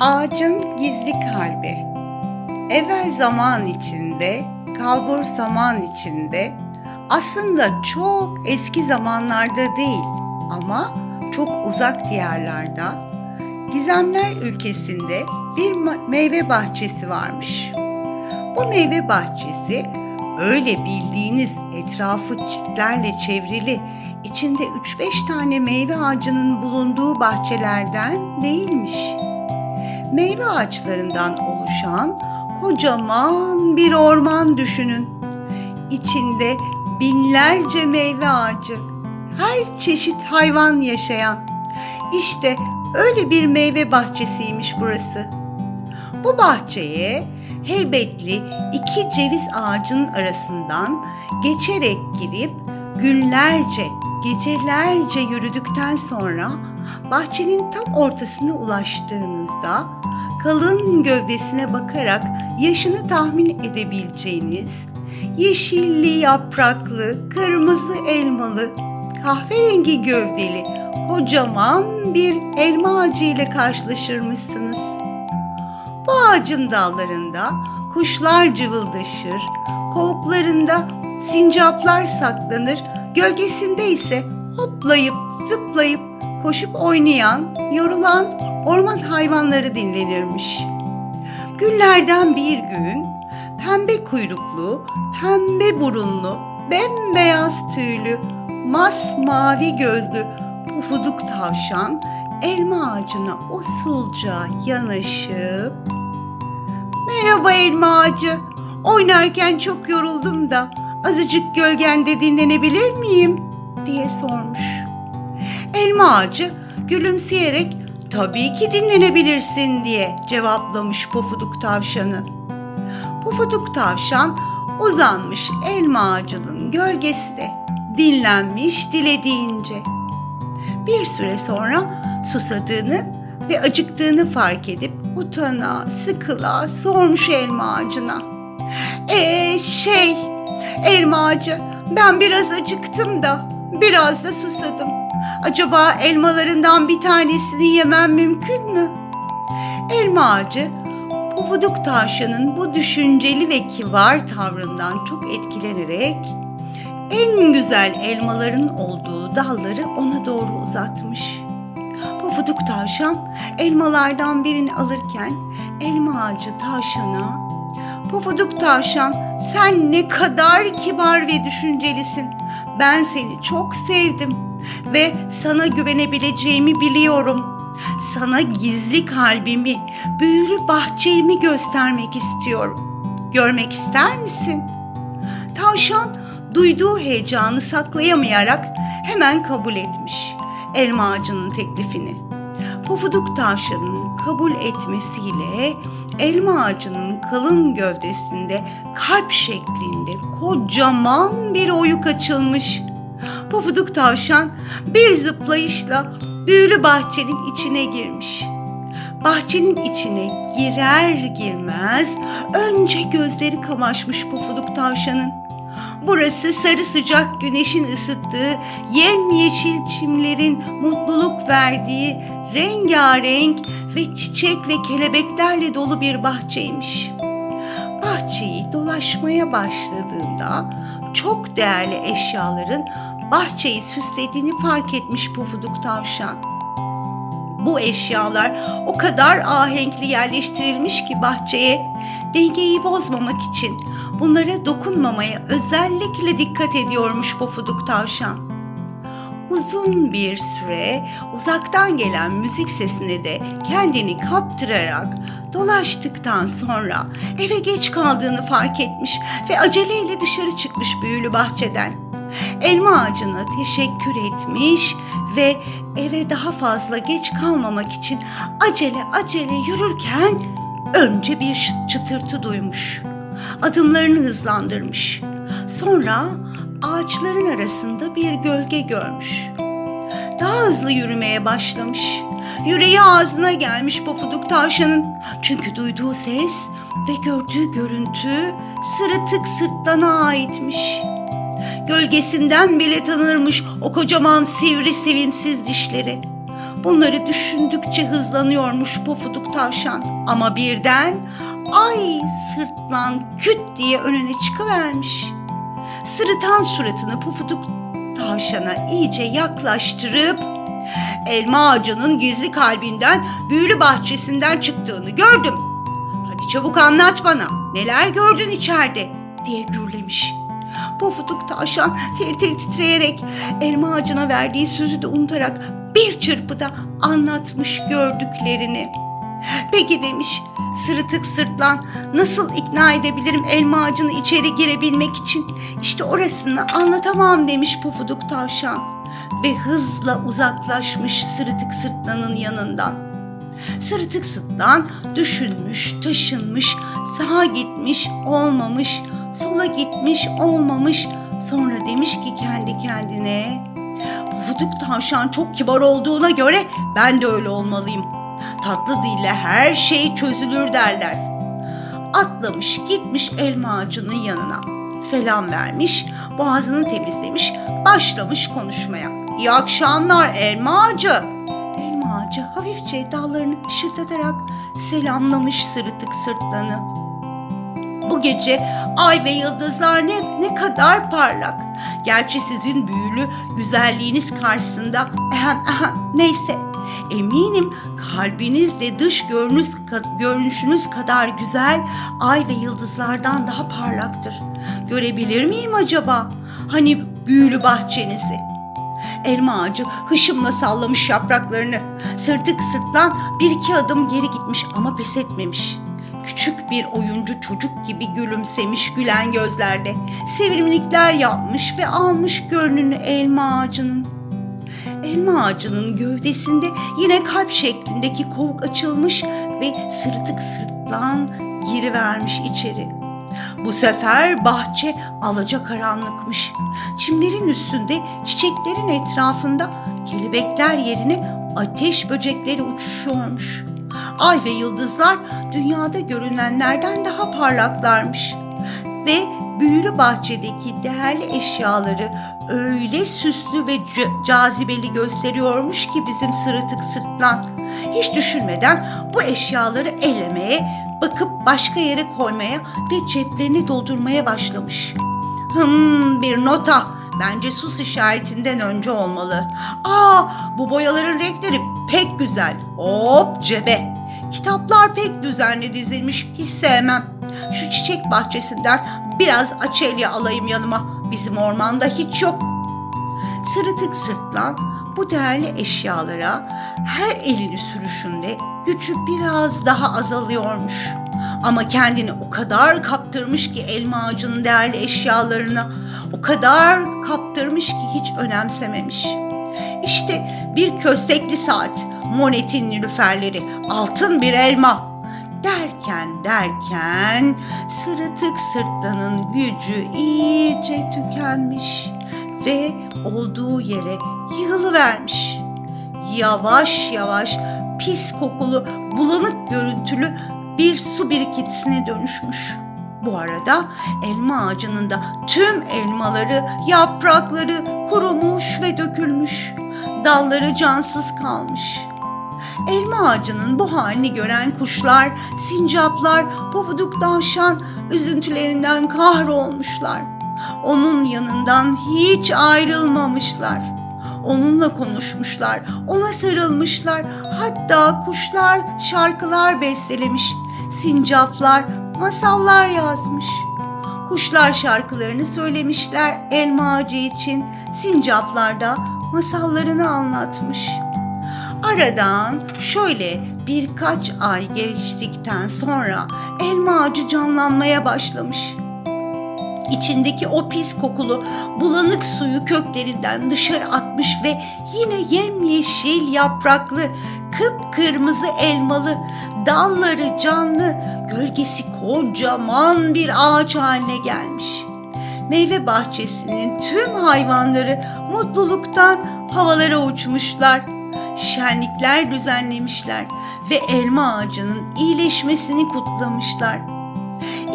Ağacın gizli kalbi. Evvel zaman içinde, kalbur zaman içinde, aslında çok eski zamanlarda değil ama çok uzak diyarlarda, Gizemler ülkesinde bir meyve bahçesi varmış. Bu meyve bahçesi öyle bildiğiniz etrafı çitlerle çevrili, içinde 3-5 tane meyve ağacının bulunduğu bahçelerden değilmiş meyve ağaçlarından oluşan kocaman bir orman düşünün. İçinde binlerce meyve ağacı, her çeşit hayvan yaşayan. İşte öyle bir meyve bahçesiymiş burası. Bu bahçeye heybetli iki ceviz ağacının arasından geçerek girip günlerce, gecelerce yürüdükten sonra bahçenin tam ortasına ulaştığınızda kalın gövdesine bakarak yaşını tahmin edebileceğiniz yeşilli yapraklı, kırmızı elmalı, kahverengi gövdeli kocaman bir elma ağacı ile karşılaşırmışsınız. Bu ağacın dallarında kuşlar cıvıldaşır, kovuklarında sincaplar saklanır, gölgesinde ise hoplayıp zıplayıp koşup oynayan, yorulan orman hayvanları dinlenirmiş. Günlerden bir gün pembe kuyruklu, pembe burunlu, bembeyaz tüylü, masmavi gözlü pufuduk tavşan elma ağacına usulca yanaşıp Merhaba elma ağacı. Oynarken çok yoruldum da azıcık gölgende dinlenebilir miyim? diye sormuş. Elma ağacı gülümseyerek tabii ki dinlenebilirsin diye cevaplamış pofuduk tavşanı. Pofuduk tavşan uzanmış elma ağacının gölgesinde dinlenmiş dilediğince. Bir süre sonra susadığını ve acıktığını fark edip utana, sıkıla sormuş elma ağacına. Ee şey, elma ağacı ben biraz acıktım da biraz da susadım. Acaba elmalarından bir tanesini yemem mümkün mü? Elma ağacı Pufuduk tavşanın bu düşünceli ve kibar tavrından çok etkilenerek en güzel elmaların olduğu dalları ona doğru uzatmış. Pufuduk tavşan elmalardan birini alırken elma ağacı tavşana Pufuduk tavşan sen ne kadar kibar ve düşüncelisin. Ben seni çok sevdim ve sana güvenebileceğimi biliyorum. Sana gizli kalbimi, büyülü bahçemi göstermek istiyorum. Görmek ister misin? Tavşan duyduğu heyecanı saklayamayarak hemen kabul etmiş elma ağacının teklifini. Pufuduk tavşanın kabul etmesiyle elma ağacının kalın gövdesinde kalp şeklinde kocaman bir oyuk açılmış. Pufuduk tavşan bir zıplayışla büyülü bahçenin içine girmiş. Bahçenin içine girer girmez önce gözleri kamaşmış pufuduk tavşanın. Burası sarı sıcak güneşin ısıttığı, yemyeşil çimlerin mutluluk verdiği, rengarenk ve çiçek ve kelebeklerle dolu bir bahçeymiş. Bahçeyi dolaşmaya başladığında çok değerli eşyaların bahçeyi süslediğini fark etmiş pufuduk tavşan. Bu eşyalar o kadar ahenkli yerleştirilmiş ki bahçeye dengeyi bozmamak için bunlara dokunmamaya özellikle dikkat ediyormuş pofuduk tavşan. Uzun bir süre uzaktan gelen müzik sesine de kendini kaptırarak dolaştıktan sonra eve geç kaldığını fark etmiş ve aceleyle dışarı çıkmış büyülü bahçeden. Elma ağacına teşekkür etmiş ve eve daha fazla geç kalmamak için acele acele yürürken önce bir çıtırtı duymuş. Adımlarını hızlandırmış. Sonra ağaçların arasında bir gölge görmüş. Daha hızlı yürümeye başlamış. Yüreği ağzına gelmiş pofuduk tavşanın. Çünkü duyduğu ses ve gördüğü görüntü sırıtık sırtlana aitmiş. Gölgesinden bile tanırmış o kocaman sivri sevimsiz dişleri. Bunları düşündükçe hızlanıyormuş pofuduk tavşan. Ama birden ay sırtlan küt diye önüne çıkıvermiş. Sırıtan suratını pufuduk tavşana iyice yaklaştırıp elma ağacının gizli kalbinden büyülü bahçesinden çıktığını gördüm. Hadi çabuk anlat bana neler gördün içeride diye gürlemiş. Pofuduk tavşan tir tir titreyerek elma ağacına verdiği sözü de unutarak bir çırpıda anlatmış gördüklerini. Peki demiş sırıtık sırtlan nasıl ikna edebilirim elma ağacına içeri girebilmek için? İşte orasını anlatamam demiş pufuduk tavşan ve hızla uzaklaşmış sırıtık sırtlanın yanından. Sırıtık sırtlan düşünmüş, taşınmış, sağa gitmiş, olmamış, sola gitmiş, olmamış. Sonra demiş ki kendi kendine, Pufuduk tavşan çok kibar olduğuna göre ben de öyle olmalıyım. Tatlı dille her şey çözülür derler. Atlamış gitmiş elma ağacının yanına. Selam vermiş, boğazını temizlemiş, başlamış konuşmaya. İyi akşamlar elma ağacı. Elma ağacı hafifçe dallarını ışırtatarak selamlamış sırıtık sırtlanı. Bu gece ay ve yıldızlar ne, ne kadar parlak. Gerçi sizin büyülü güzelliğiniz karşısında ehem, ehem, neyse eminim kalbiniz de dış görünüş, görünüşünüz kadar güzel ay ve yıldızlardan daha parlaktır. Görebilir miyim acaba? Hani büyülü bahçenizi? Elma ağacı hışımla sallamış yapraklarını. Sırtık sırtlan bir iki adım geri gitmiş ama pes etmemiş. Küçük bir oyuncu çocuk gibi gülümsemiş gülen gözlerde. Sevimlilikler yapmış ve almış gönlünü elma ağacının. Elma ağacının gövdesinde yine kalp şeklindeki kovuk açılmış ve sırtık sırtlan girivermiş içeri. Bu sefer bahçe alacakaranlıkmış. Çimlerin üstünde çiçeklerin etrafında kelebekler yerine ateş böcekleri uçuşuyormuş. Ay ve yıldızlar dünyada görünenlerden daha parlaklarmış. Ve büyülü bahçedeki değerli eşyaları öyle süslü ve ca- cazibeli gösteriyormuş ki bizim sırıtık sırtlan. Hiç düşünmeden bu eşyaları elemeye, bakıp başka yere koymaya ve ceplerini doldurmaya başlamış. Hmm bir nota. Bence sus işaretinden önce olmalı. Aa bu boyaların renkleri pek güzel. Hop cebe. Kitaplar pek düzenli dizilmiş. Hiç sevmem. Şu çiçek bahçesinden biraz açelya alayım yanıma. Bizim ormanda hiç yok. Sırıtık sırtlan bu değerli eşyalara her elini sürüşünde gücü biraz daha azalıyormuş. Ama kendini o kadar kaptırmış ki elma ağacının değerli eşyalarına o kadar kaptırmış ki hiç önemsememiş. İşte bir köstekli saat, monetin nilüferleri, altın bir elma. Derken derken sırıtık sırtlanın gücü iyice tükenmiş ve olduğu yere yığılıvermiş. Yavaş yavaş pis kokulu, bulanık görüntülü bir su birikintisine dönüşmüş. Bu arada elma ağacının da tüm elmaları, yaprakları kurumuş ve dökülmüş. Dalları cansız kalmış. Elma ağacının bu halini gören kuşlar, sincaplar, pofuduk tavşan üzüntülerinden kahrolmuşlar. Onun yanından hiç ayrılmamışlar. Onunla konuşmuşlar, ona sarılmışlar. Hatta kuşlar şarkılar bestelemiş, sincaplar masallar yazmış. Kuşlar şarkılarını söylemişler elma ağacı için, sincaplar da masallarını anlatmış. Aradan şöyle birkaç ay geçtikten sonra elma ağacı canlanmaya başlamış. İçindeki o pis kokulu bulanık suyu köklerinden dışarı atmış ve yine yemyeşil yapraklı, kıpkırmızı elmalı, dalları canlı, gölgesi kocaman bir ağaç haline gelmiş. Meyve bahçesinin tüm hayvanları mutluluktan havalara uçmuşlar. Şenlikler düzenlemişler ve elma ağacının iyileşmesini kutlamışlar.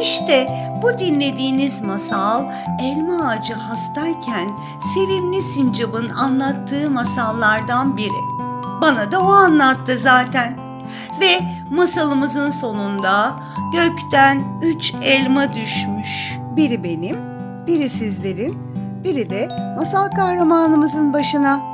İşte bu dinlediğiniz masal elma ağacı hastayken sevimli sincabın anlattığı masallardan biri. Bana da o anlattı zaten. Ve masalımızın sonunda gökten üç elma düşmüş. Biri benim, biri sizlerin, biri de masal kahramanımızın başına.